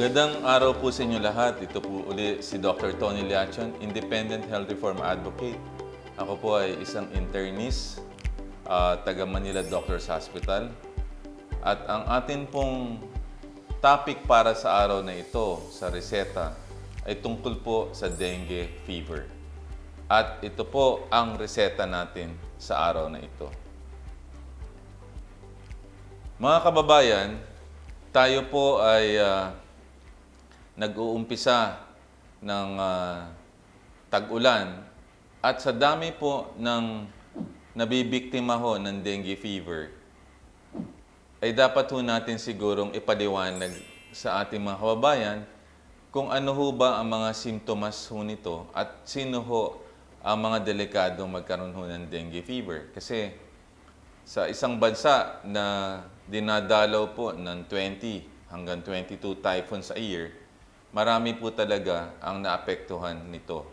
Magandang araw po sa inyo lahat. Ito po uli si Dr. Tony Liachon, Independent Health Reform Advocate. Ako po ay isang internist, ah, taga Manila Doctors Hospital. At ang atin pong topic para sa araw na ito, sa reseta, ay tungkol po sa dengue fever. At ito po ang reseta natin sa araw na ito. Mga kababayan, tayo po ay ah, nag-uumpisa ng ah, tag-ulan at sa dami po ng nabibiktima ho ng dengue fever, ay dapat ho natin sigurong ipaliwanag sa ating mga kababayan kung ano ho ba ang mga simptomas ho nito at sino ho ang mga delikadong magkaroon ho ng dengue fever. Kasi sa isang bansa na dinadalaw po ng 20 hanggang 22 typhoons a year, marami po talaga ang naapektuhan nito.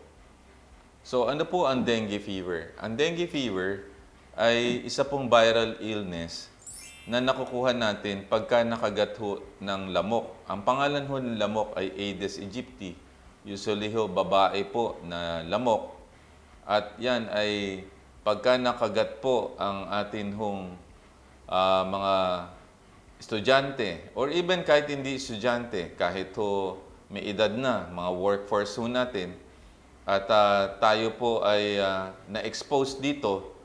So ano po ang dengue fever? Ang dengue fever ay isa pong viral illness na nakukuha natin pagka nakagat ho ng lamok. Ang pangalan ho ng lamok ay Aedes aegypti. Usually ho, babae po na lamok. At yan ay pagka nakagat po ang atin hong ah, mga estudyante or even kahit hindi estudyante, kahit ho may edad na, mga workforce ho natin, at ah, tayo po ay ah, na-expose dito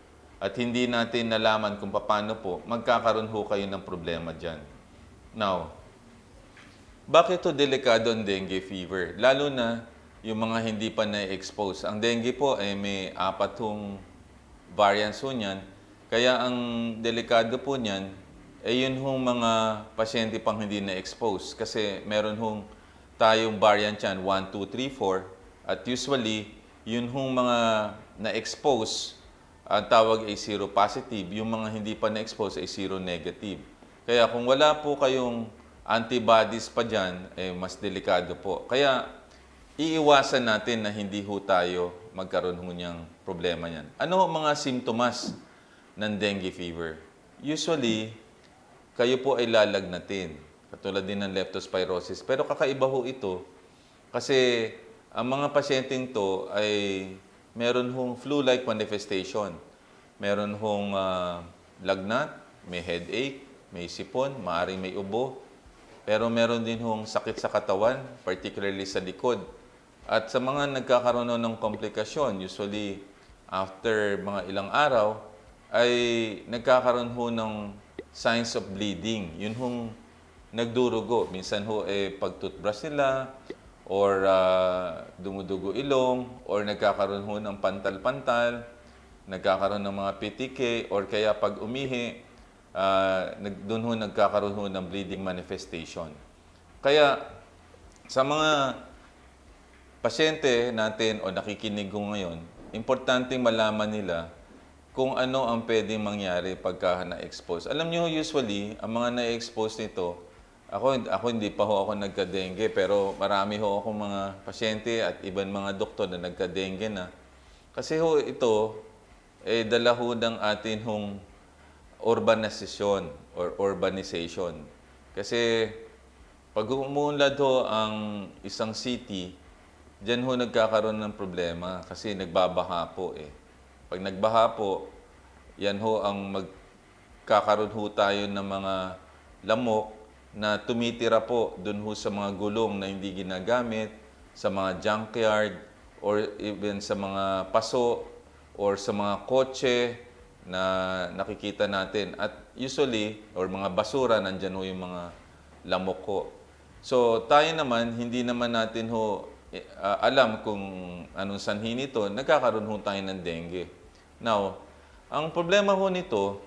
at hindi natin nalaman kung paano po, magkakaroon ho kayo ng problema dyan. Now, bakit to delikado ang dengue fever? Lalo na yung mga hindi pa na-expose. Ang dengue po ay may apat hong variants ho niyan. Kaya ang delikado po niyan ay yun hong mga pasyente pang hindi na-expose. Kasi meron hong tayong variant yan, 1, 2, 3, 4. At usually, yun hong mga na-expose, ang tawag ay seropositive. Yung mga hindi pa na-expose ay seronegative. Kaya kung wala po kayong antibodies pa dyan, eh, mas delikado po. Kaya iiwasan natin na hindi ho tayo magkaroon ho niyang problema niyan. Ano mga simptomas ng dengue fever? Usually, kayo po ay lalagnatin. Katulad din ng leptospirosis. Pero kakaiba ho ito kasi ang mga pasyenteng to ay meron hong flu-like manifestation. Meron hong ah, lagnat, may headache, may sipon, maaaring may ubo. Pero meron din hong sakit sa katawan, particularly sa likod. At sa mga nagkakaroon ng komplikasyon, usually after mga ilang araw, ay nagkakaroon ho ng signs of bleeding. Yun hong nagdurugo. Minsan ho, eh, pag-toothbrush nila, or ah, dumudugo ilong, or nagkakaroon ho ng pantal-pantal, nagkakaroon ng mga PTK, or kaya pag umihi, ah, nag, doon ho nagkakaroon ho ng bleeding manifestation. Kaya sa mga pasyente natin o nakikinig ko ngayon, importante malaman nila kung ano ang pwedeng mangyari pagka na-expose. Alam niyo usually, ang mga na-expose nito, ako, ako hindi pa ho ako nagka-dengue, pero marami ho akong mga pasyente at ibang mga doktor na nagka-dengue na. Kasi ho ito, eh, dala ho ng atin hong urbanization or urbanization. Kasi pag umuunlad ho ang isang city, Diyan ho nagkakaroon ng problema kasi nagbabaha po eh. Pag nagbaha po, yan ho ang magkakaroon ho tayo ng mga lamok na tumitira po dun ho sa mga gulong na hindi ginagamit, sa mga junkyard, or even sa mga paso, or sa mga kotse na nakikita natin. At usually, or mga basura, nandyan ho yung mga lamok ko. So tayo naman, hindi naman natin ho ah, alam kung anong sanhi nito, nagkakaroon ho tayo ng dengue. Now, ang problema ho nito,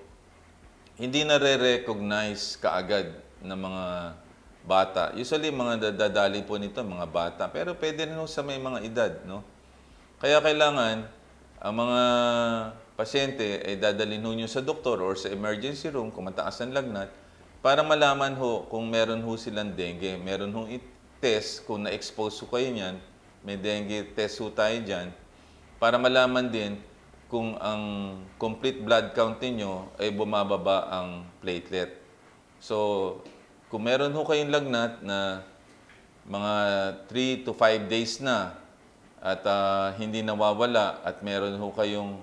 hindi na re-recognize kaagad ng mga bata. Usually, mga dadadali po nito, mga bata. Pero pwede rin sa may mga edad, no? Kaya kailangan, ang mga pasyente ay dadalhin ho nyo sa doktor or sa emergency room kung mataas ang lagnat para malaman ho kung meron ho silang dengue. Meron ho test kung na-expose ho kayo niyan. May dengue test ho tayo dyan para malaman din kung ang complete blood count ninyo ay bumababa ang platelet. So, kung meron ho kayong lagnat na mga 3 to 5 days na at ah, hindi nawawala at meron ho kayong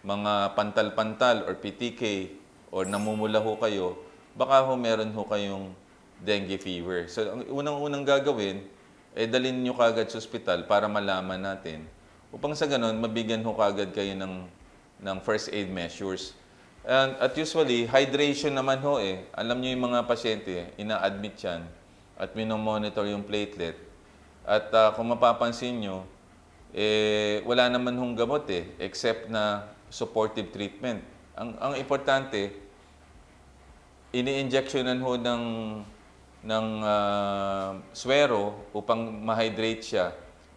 mga pantal-pantal or PTK or namumula ho kayo, baka ho meron ho kayong dengue fever. So, ang unang-unang gagawin, eh dalhin nyo kagad sa ospital para malaman natin. Upang sa ganun, mabigyan ho kagad kayo ng, ng first aid measures. And, at usually, hydration naman ho eh. Alam nyo yung mga pasyente, ina-admit yan at minomonitor yung platelet. At ah, kung mapapansin nyo, eh, wala naman hong gamot eh, except na supportive treatment. Ang, ang importante, ini-injectionan ho ng, ng ah, swero upang ma-hydrate siya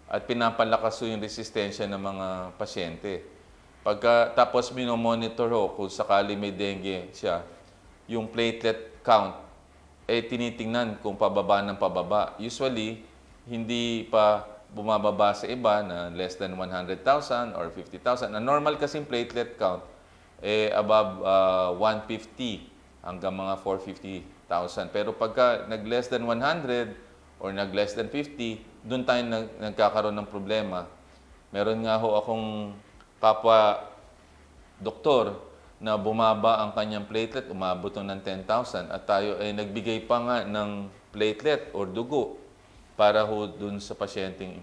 at pinapalakas yung resistensya ng mga pasyente. Pagka, tapos minomonitor ho kung sakali may dengue siya, yung platelet count, eh tinitingnan kung pababa ng pababa. Usually, hindi pa bumababa sa iba na less than 100,000 or 50,000. Ang normal kasing platelet count, eh above ah, 150 hanggang mga 450,000. Pero pagka nag-less than 100 or nag-less than 50, doon tayo nag- nagkakaroon ng problema. Meron nga ho akong kapwa doktor na bumaba ang kanyang platelet, umabot ng 10,000 at tayo ay nagbigay pa nga ng platelet or dugo para ho dun sa pasyenteng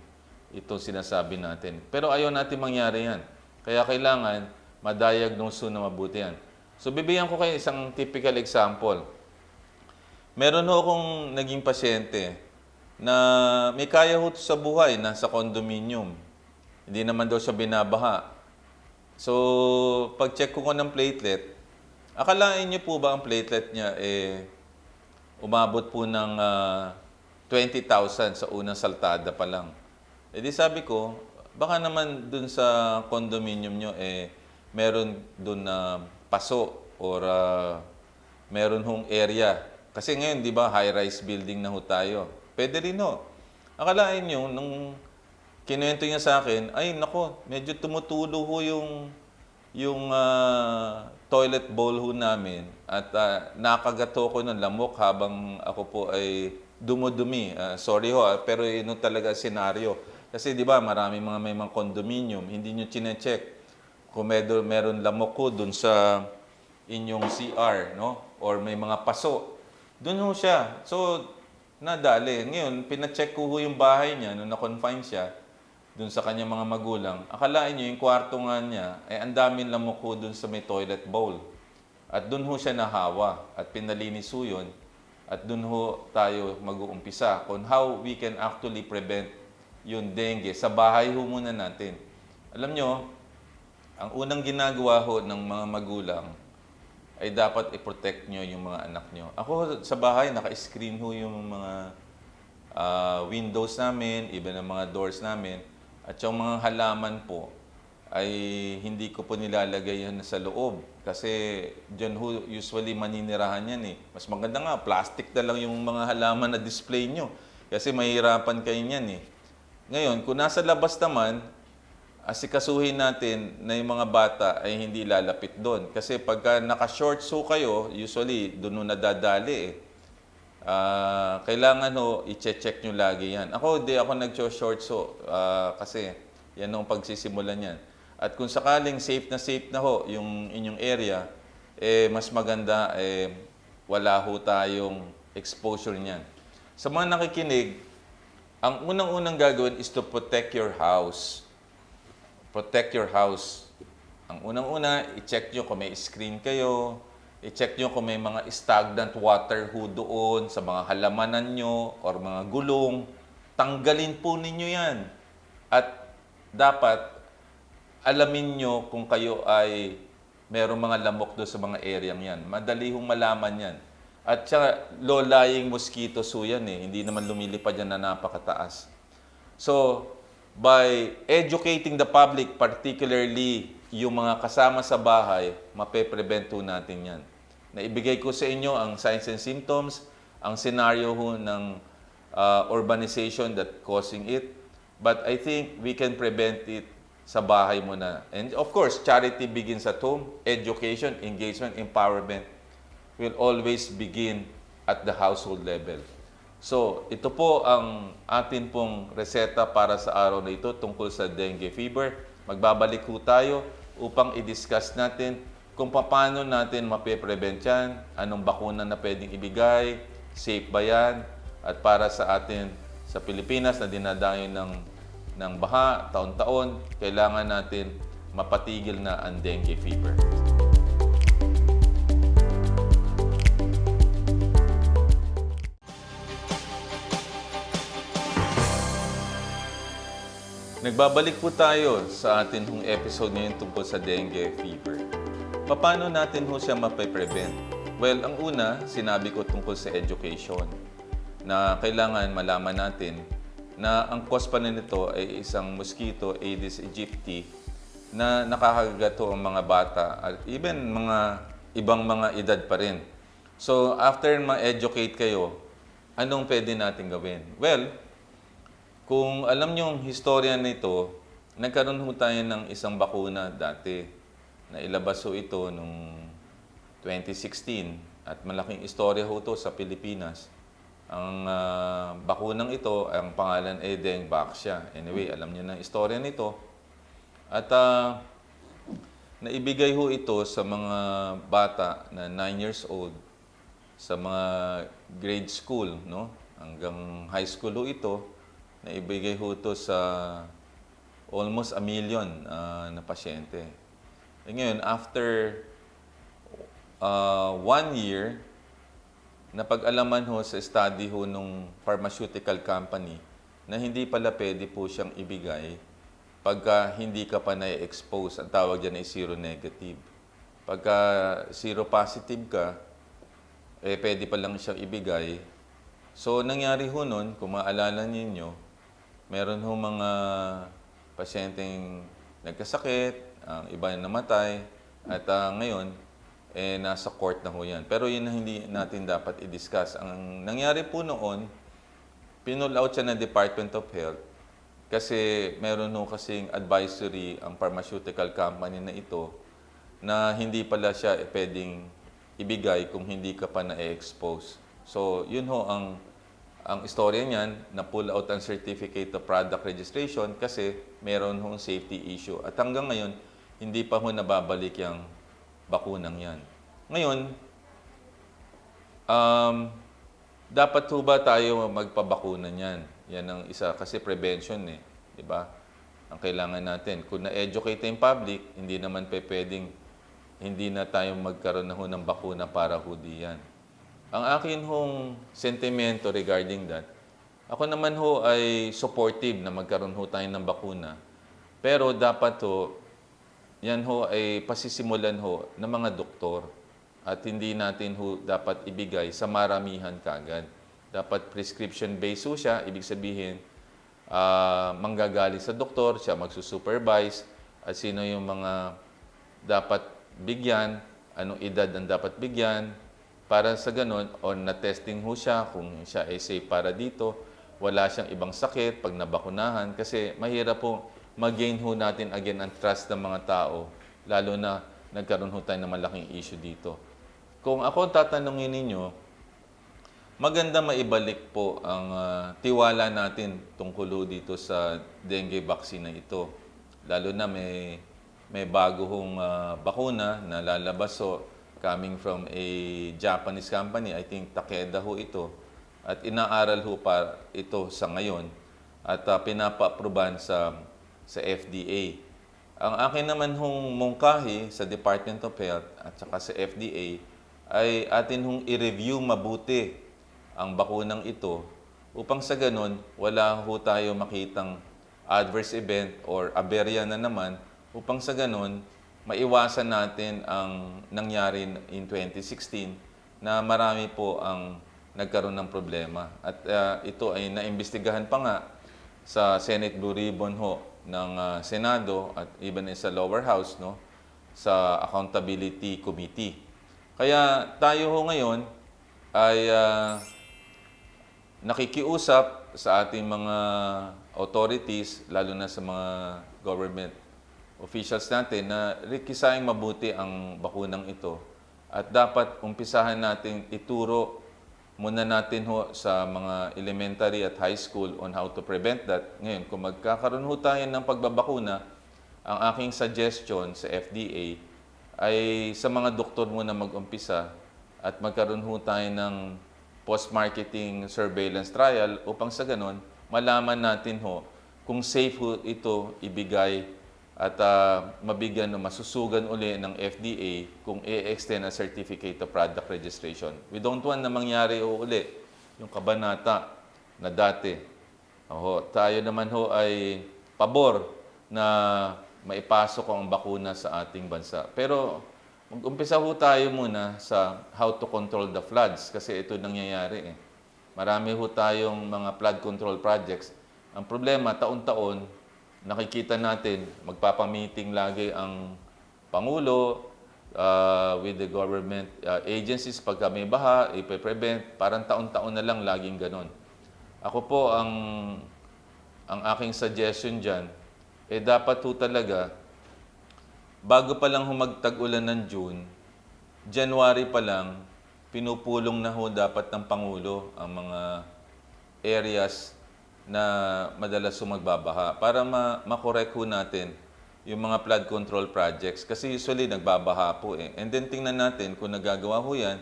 ito sinasabi natin. Pero ayaw natin mangyari yan. Kaya kailangan ma-diagnose na mabuti yan. So bibigyan ko kayo isang typical example. Meron ho akong naging pasyente na may kaya ho sa buhay, nasa condominium. Hindi naman daw siya binabaha. So, pag-check ko ko ng platelet, akalain niyo po ba ang platelet niya eh umabot po ng ah, 20,000 sa unang saltada pa lang. E di sabi ko, baka naman dun sa condominium nyo eh meron dun na paso or ah, meron hong area. Kasi ngayon, di ba, high-rise building na ho tayo. Pwede rin ho. Akalain nyo, nung kinuwento niya sa akin, ay nako, medyo tumutulo ho yung, yung ah, toilet bowl ho namin at uh, nakagato ko ng lamok habang ako po ay dumudumi. Ah, sorry ho, ah, pero yun talaga senaryo. Kasi di ba, marami mga may mga condominium, hindi nyo chinecheck kung meron, meron lamok ko dun sa inyong CR, no? Or may mga paso. Doon ho siya. So, nadali. Ngayon, pinacheck ko ho yung bahay niya nung na-confine siya dun sa kanyang mga magulang. Akalain niyo, yung kwarto nga niya, eh, ang daming lamok ho dun sa may toilet bowl. At dun ho siya nahawa at pinalinis ho yun. At dun ho tayo mag-uumpisa on how we can actually prevent yung dengue sa bahay ho muna natin. Alam nyo, ang unang ginagawa ho ng mga magulang ay dapat i-protect nyo yung mga anak nyo. Ako sa bahay, naka-screen ho yung mga ah, windows namin, iba ng mga doors namin. At yung mga halaman po, ay hindi ko po nilalagay yan sa loob. Kasi dyan ho, usually maninirahan yan eh. Mas maganda nga, plastic na lang yung mga halaman na display nyo. Kasi mahirapan kayo yan eh. Ngayon, kung nasa labas naman, asikasuhin natin na yung mga bata ay hindi lalapit doon. Kasi pagka naka-short so kayo, usually doon ho nadadali eh. Ah, kailangan ho, i-check nyo lagi yan. Ako, di ako nag-short so ah, kasi yan ang pagsisimulan yan. At kung sakaling safe na safe na ho yung inyong area, eh, mas maganda eh, wala ho tayong exposure niyan. Sa mga nakikinig, ang unang-unang gagawin is to protect your house protect your house. Ang unang-una, i-check nyo kung may screen kayo, i-check nyo kung may mga stagnant water ho doon sa mga halamanan nyo or mga gulong. Tanggalin po ninyo yan. At dapat alamin nyo kung kayo ay merong mga lamok doon sa mga area yan. Madali hong malaman yan. At saka, low-lying mosquitoes ho yan eh. Hindi naman lumilipad yan na napakataas. So, by educating the public, particularly yung mga kasama sa bahay, mape-prevent ho natin yan. Naibigay ko sa inyo ang signs and symptoms, ang scenario ho ng uh, urbanization that causing it. But I think we can prevent it sa bahay muna. And of course, charity begins at home. Education, engagement, empowerment will always begin at the household level. So, ito po ang atin pong reseta para sa araw na ito tungkol sa dengue fever. Magbabalik po tayo upang i-discuss natin kung paano natin mape-prevent yan, anong bakuna na pwedeng ibigay, safe ba yan, at para sa atin sa Pilipinas na dinadayo ng, ng baha taon-taon, kailangan natin mapatigil na ang dengue fever. Nagbabalik po tayo sa atin hong episode ngayon tungkol sa dengue fever. Paano natin ho siya mape-prevent? Well, ang una, sinabi ko tungkol sa education na kailangan malaman natin na ang cause pa nito ay isang mosquito, Aedes aegypti, na nakakagato ang mga bata at even mga ibang mga edad pa rin. So, after ma-educate kayo, anong pwede natin gawin? Well, kung alam niyo yung historia nito, nagkaroon ho tayo ng isang bakuna dati na ilabas ho ito noong 2016 at malaking istorya ho ito sa Pilipinas. Ang ah, bakunang ito, ang pangalan ay Dengvaxia. Anyway, alam niyo na ang istorya nito. At ah, naibigay ho ito sa mga bata na 9 years old sa mga grade school, no? Hanggang high school ho ito, naibigay ho ito sa almost a million ah, na pasyente. E ngayon, after uh, one year, napag-alaman ho sa study ho nung pharmaceutical company na hindi pala pwede po siyang ibigay pagka hindi ka pa na-expose. Ang tawag dyan ay zero negative. Pagka zero positive ka, eh pwede pa lang siyang ibigay. So, nangyari ho nun, kung maalala ninyo, meron ho mga pasyenteng nagkasakit, ang iba namatay, at ah, ngayon, eh, nasa court na ho yan. Pero yun ang hindi natin dapat i-discuss. Ang nangyari po noon, pinull out siya ng Department of Health kasi meron ho kasing advisory ang pharmaceutical company na ito na hindi pala siya eh, pwedeng ibigay kung hindi ka pa na-expose. So, yun ho ang ang istorya niyan, na pull out ang certificate of product registration kasi meron hong safety issue. At hanggang ngayon, hindi pa ho nababalik yung bakunang yan. Ngayon, um, dapat ho ba tayo magpabakuna niyan? Yan ang isa kasi prevention eh, 'di ba? Ang kailangan natin. Kung na-educate yung public, hindi naman pe pwedeng hindi na tayo magkaroon na ho ng bakuna para ho diyan. Ang akin hong sentimento regarding that, ako naman ho ay supportive na magkaroon ho tayo ng bakuna. Pero dapat ho, yan ho ay pasisimulan ho ng mga doktor at hindi natin ho dapat ibigay sa maramihan kagad. Dapat prescription-based ho siya, ibig sabihin, ah, manggagaling sa doktor, siya magsusupervise, at sino yung mga dapat bigyan, anong edad ang dapat bigyan, para sa ganun, on na testing ho siya kung siya ay safe para dito, wala siyang ibang sakit pag nabakunahan, kasi mahirap po mag-gain ho natin again ang trust ng mga tao, lalo na nagkaroon ho tayo ng malaking issue dito. Kung ako tatanungin ninyo, maganda maibalik po ang ah, tiwala natin tungkol dito sa dengue vaccine na ito. Lalo na may may bago hong ah, bakuna na lalabas ho coming from a Japanese company. I think Takeda ho ito. At inaaral ho pa ito sa ngayon at uh, pinapa-aproban sa sa FDA. Ang akin naman hong mungkahi sa Department of Health at saka sa FDA ay atin hong i-review mabuti ang bakunang ito upang sa ganun wala ho tayo makitang adverse event or aberya na naman upang sa ganun maiwasan natin ang nangyari in 2016 na marami po ang nagkaroon ng problema. At ah, ito ay naimbestigahan pa nga sa Senate Blue Ribbon ho ng ah, Senado at even sa lower house no sa Accountability Committee. Kaya tayo ho ngayon ay ah, nakikiusap sa ating mga authorities, lalo na sa mga government officials natin na rikisaing mabuti ang bakunang ito at dapat umpisahan natin ituro muna natin ho sa mga elementary at high school on how to prevent that. Ngayon, kung magkakaroon ho tayo ng pagbabakuna, ang aking suggestion sa FDA ay sa mga doktor muna mag-umpisa at magkaroon ho tayo ng post-marketing surveillance trial upang sa ganon, malaman natin ho kung safe ho ito ibigay at ah, mabigyan o masusugan uli ng FDA kung i-extend ang Certificate of Product Registration. We don't want na mangyari uli yung kabanata na dati. Oho, tayo naman ho ay pabor na maipasok ang bakuna sa ating bansa. Pero mag-umpisa ho tayo muna sa how to control the floods kasi ito nangyayari eh. Marami ho tayong mga flood control projects. Ang problema, taon-taon, nakikita natin, magpapamiting lagi ang Pangulo uh, with the government uh, agencies pagka may baha, ipe-prevent. Parang taon-taon na lang laging ganon. Ako po, ang, ang aking suggestion dyan, eh dapat ho talaga, bago pa lang humagtag-ulan ng June, January pa lang, pinupulong na ho dapat ng Pangulo ang mga areas na madalas sumagbabaha para ma- makorek ho natin yung mga flood control projects. Kasi usually nagbabaha po eh. And then tingnan natin kung nagagawa ho yan.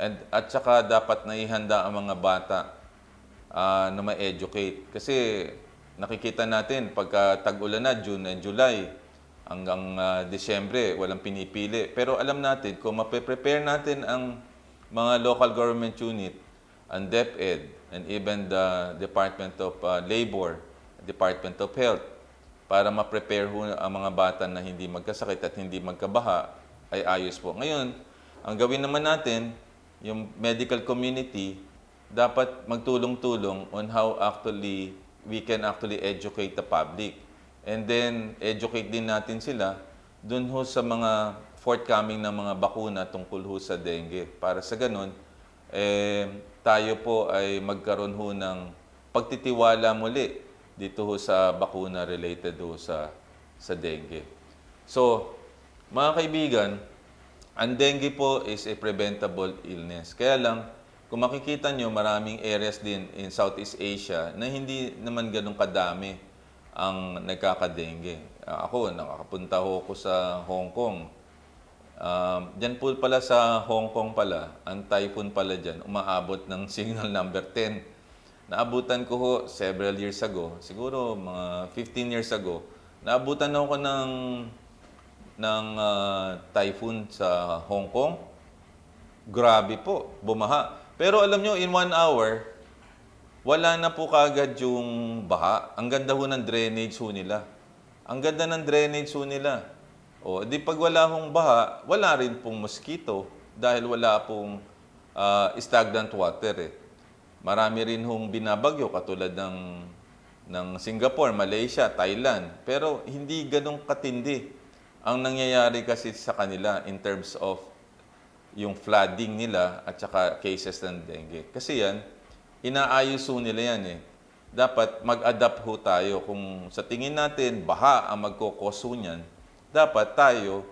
And, at saka dapat naihanda ang mga bata ah, na ma-educate. Kasi nakikita natin pagka tag-ulan na, June and July, hanggang ah, Disyembre, walang pinipili. Pero alam natin, kung mape-prepare natin ang mga local government unit, ang DepEd, and even the Department of ah, Labor, Department of Health, para ma-prepare ho ang mga bata na hindi magkasakit at hindi magkabaha, ay ayos po. Ngayon, ang gawin naman natin, yung medical community, dapat magtulong-tulong on how actually we can actually educate the public. And then, educate din natin sila dun ho sa mga forthcoming na mga bakuna tungkol ho sa dengue. Para sa ganun, eh, tayo po ay magkaroon ho ng pagtitiwala muli dito ho sa bakuna related ho sa, sa dengue. So, mga kaibigan, ang dengue po is a preventable illness. Kaya lang, kung makikita nyo, maraming areas din in Southeast Asia na hindi naman ganun kadami ang nagkakadengue. Ako, nakakapunta ho ako sa Hong Kong. Um, diyan po pala sa Hong Kong pala, ang typhoon pala dyan, umaabot ng signal number 10. Naabutan ko ho several years ago, siguro mga 15 years ago, naabutan ako ng ng ah, typhoon sa Hong Kong. Grabe po, bumaha. Pero alam nyo, in one hour, wala na po kagad yung baha. Ang ganda ho ng drainage ho nila. Ang ganda ng drainage ho nila. O, di pag wala hong baha, wala rin pong mosquito dahil wala pong ah, stagnant water eh. Marami rin hong binabagyo katulad ng ng Singapore, Malaysia, Thailand. Pero hindi ganong katindi ang nangyayari kasi sa kanila in terms of yung flooding nila at saka cases ng dengue. Kasi yan, inaayos ho nila yan eh. Dapat mag-adapt ho tayo. Kung sa tingin natin, baha ang magkokoso niyan, dapat tayo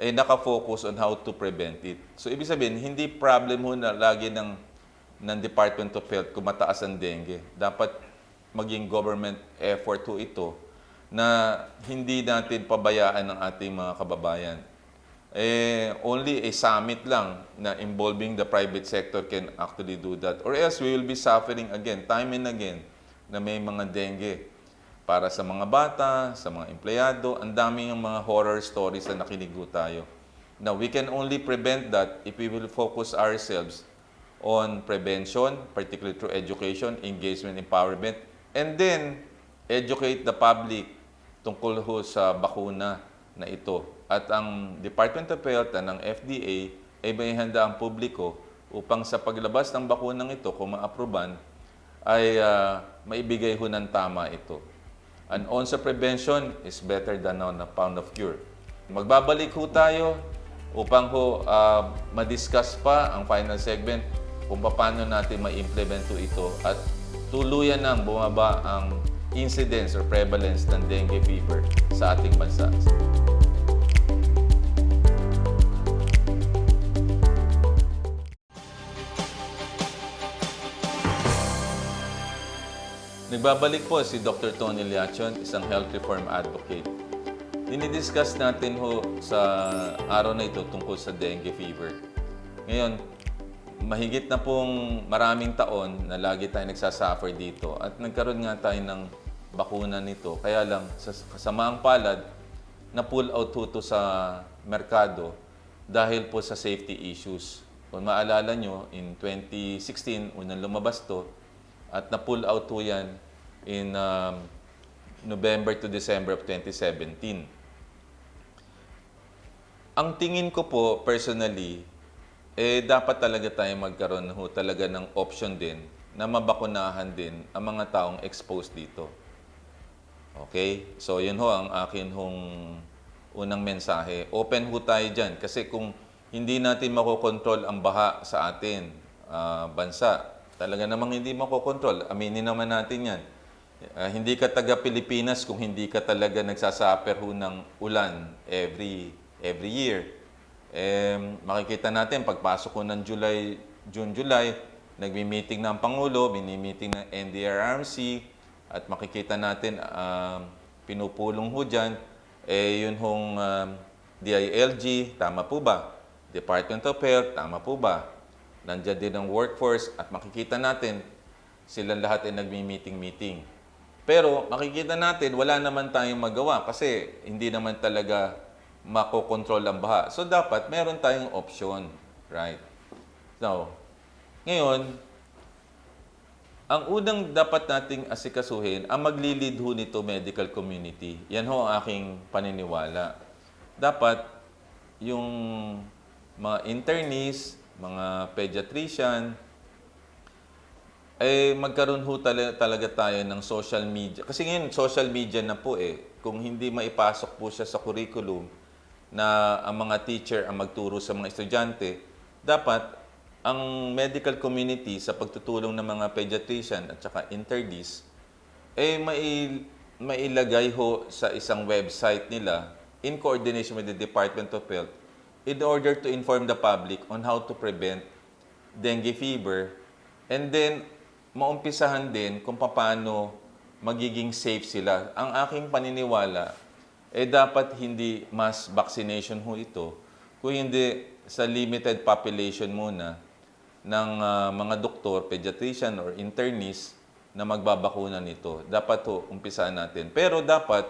ay nakafocus on how to prevent it. So, ibig sabihin, hindi problem ho na lagi ng, ng Department of Health kung mataas ang dengue. Dapat maging government effort ho ito na hindi natin pabayaan ng ating mga kababayan eh, only a summit lang na involving the private sector can actually do that. Or else we will be suffering again, time and again, na may mga dengue. Para sa mga bata, sa mga empleyado, ang dami yung mga horror stories na nakinigo tayo. Now, we can only prevent that if we will focus ourselves on prevention, particularly through education, engagement, empowerment, and then educate the public tungkol ho sa bakuna na ito. At ang Department of Health at ng FDA ay may handa ang publiko upang sa paglabas ng bakunang ito, kung ma-aproban, ay ah, maibigay ho ng tama ito. An ounce of prevention is better than a pound of cure. Magbabalik ho tayo upang ho ah, madiscuss pa ang final segment kung paano natin ma-implement ito at tuluyan nang bumaba ang incidence or prevalence ng dengue fever sa ating bansa. Nagbabalik po si Dr. Tony Liachon, isang health reform advocate. Dinidiscuss natin ho sa araw na ito tungkol sa dengue fever. Ngayon, mahigit na pong maraming taon na lagi tayo nagsasuffer dito at nagkaroon nga tayo ng bakuna nito. Kaya lang, sa kasamaang palad, na pull out ho to sa merkado dahil po sa safety issues. Kung maalala nyo, in 2016, unang lumabas to, at na-pull out po yan in um, November to December of 2017. Ang tingin ko po, personally, eh dapat talaga tayo magkaroon ho talaga ng option din na mabakunahan din ang mga taong exposed dito. Okay? So, yun ho ang akin hong unang mensahe. Open ho tayo dyan. Kasi kung hindi natin makokontrol ang baha sa atin, ah, bansa, talaga namang hindi makokontrol. Aminin naman natin yan. Ah, hindi ka taga Pilipinas kung hindi ka talaga nagsasaper ho ng ulan every every year. Eh, makikita natin pagpasok ko ng July, June, July, nagmi-meeting ng Pangulo, mini-meeting ng NDRRMC, at makikita natin um, pinupulong ho dyan, eh yun hong um, DILG, tama po ba? Department of Health, tama po ba? Nandiyan din ang workforce at makikita natin silang lahat ay nagmi-meeting-meeting. Pero makikita natin, wala naman tayong magawa kasi hindi naman talaga makokontrol ang baha. So dapat meron tayong option, right? So, ngayon, ang unang dapat nating asikasuhin, ang maglilid ho nito medical community. Yan ho ang aking paniniwala. Dapat yung mga internists, mga pediatrician, eh magkaroon ho tala- talaga tayo ng social media. Kasi ngayon, social media na po eh. Kung hindi maipasok po siya sa curriculum na ang mga teacher ang magturo sa mga estudyante, dapat ang medical community sa pagtutulong ng mga pediatrician at saka internists, eh mai, mailagay ho sa isang website nila in coordination with the Department of Health in order to inform the public on how to prevent dengue fever and then maumpisahan din kung paano magiging safe sila. Ang aking paniniwala, eh dapat hindi mass vaccination ho ito, kung hindi sa limited population muna ng ah, mga doktor, pediatrician or internist na magbabakuna nito. Dapat ho, umpisahan natin. Pero dapat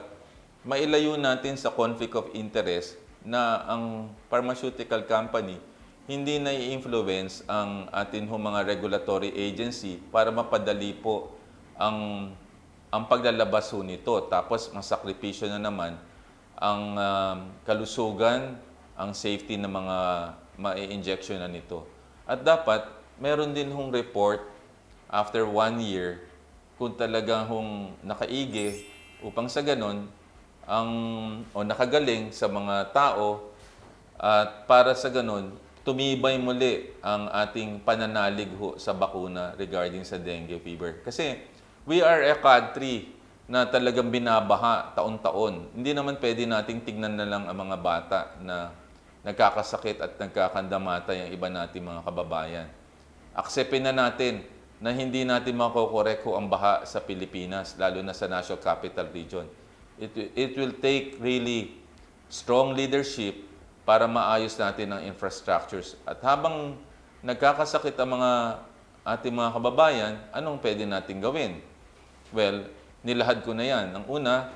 mailayo natin sa conflict of interest na ang pharmaceutical company hindi na i-influence ang atin ho mga regulatory agency para mapadali po ang ang paglalabas nito. Tapos masakripisyo na naman ang um, kalusugan, ang safety ng mga ma-injection na nito. At dapat meron din hong report after one year kung talagang hong nakaigi upang sa ganon ang o nakagaling sa mga tao at para sa ganon tumibay muli ang ating pananalig ho sa bakuna regarding sa dengue fever. Kasi we are a country na talagang binabaha taon-taon. Hindi naman pwede nating tignan na lang ang mga bata na nagkakasakit at nagkakandamatay ang iba nating mga kababayan. Aksepin na natin na hindi natin makokorek ang baha sa Pilipinas, lalo na sa National Capital Region. It, it will take really strong leadership para maayos natin ang infrastructures. At habang nagkakasakit ang mga ating mga kababayan, anong pwede natin gawin? Well, nilahad ko na yan. Ang una,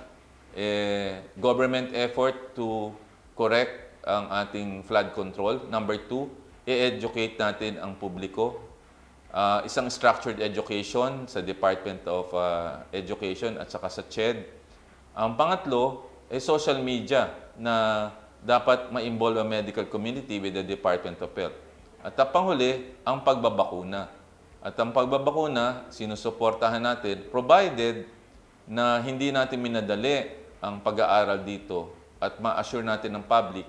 eh, government effort to correct ang ating flood control. Number two, i-educate natin ang publiko. Ah, isang structured education sa Department of ah, Education at saka sa CHED. Ang pangatlo, ay social media na dapat ma-involve ang medical community with the Department of Health. At ang panghuli, ang pagbabakuna. At ang pagbabakuna, sinusuportahan natin, provided na hindi natin minadali ang pag-aaral dito at ma-assure natin ng public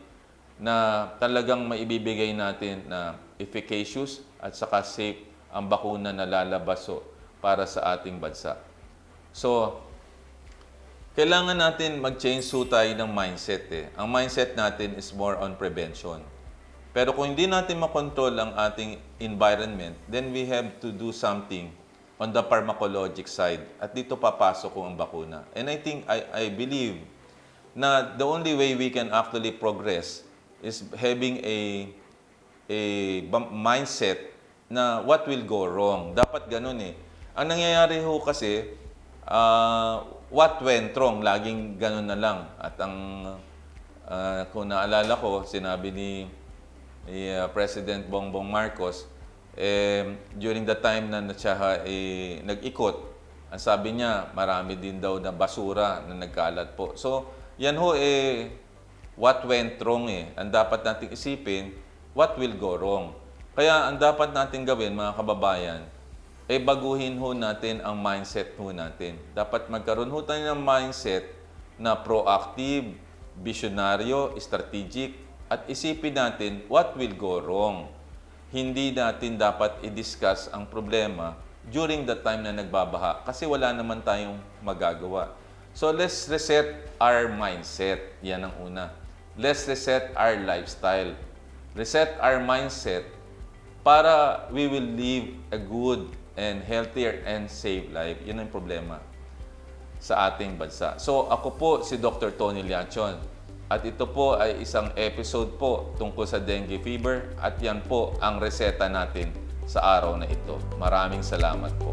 na talagang maibibigay natin na efficacious at saka safe ang bakuna na lalabas para sa ating bansa. So, kailangan natin mag-change ho tayo ng mindset eh. Ang mindset natin is more on prevention. Pero kung hindi natin makontrol ang ating environment, then we have to do something on the pharmacologic side. At dito papasok ko ang bakuna. And I think, I, I believe na the only way we can actually progress is having a a mindset na what will go wrong. Dapat ganun eh. Ang nangyayari ho kasi, ah, what went wrong, laging ganun na lang. At ang, ah, kung naalala ko, sinabi ni, ah, President Bongbong Marcos, eh, during the time na siya eh, nag-ikot, ang sabi niya, marami din daw na basura na nagkalat po. So, yan ho eh, what went wrong eh. Ang dapat nating isipin, what will go wrong. Kaya ang dapat natin gawin, mga kababayan, eh baguhin ho natin ang mindset ho natin. Dapat magkaroon ho tayo ng mindset na proactive, visionaryo, strategic, at isipin natin what will go wrong. Hindi natin dapat i-discuss ang problema during the time na nagbabaha kasi wala naman tayong magagawa. So let's reset our mindset. Yan ang una. Let's reset our lifestyle. Reset our mindset para we will live a good and healthier and safe life. Yun ang problema sa ating bansa. So ako po si Dr. Tony Liachon at ito po ay isang episode po tungkol sa dengue fever at yan po ang reseta natin sa araw na ito. Maraming salamat po.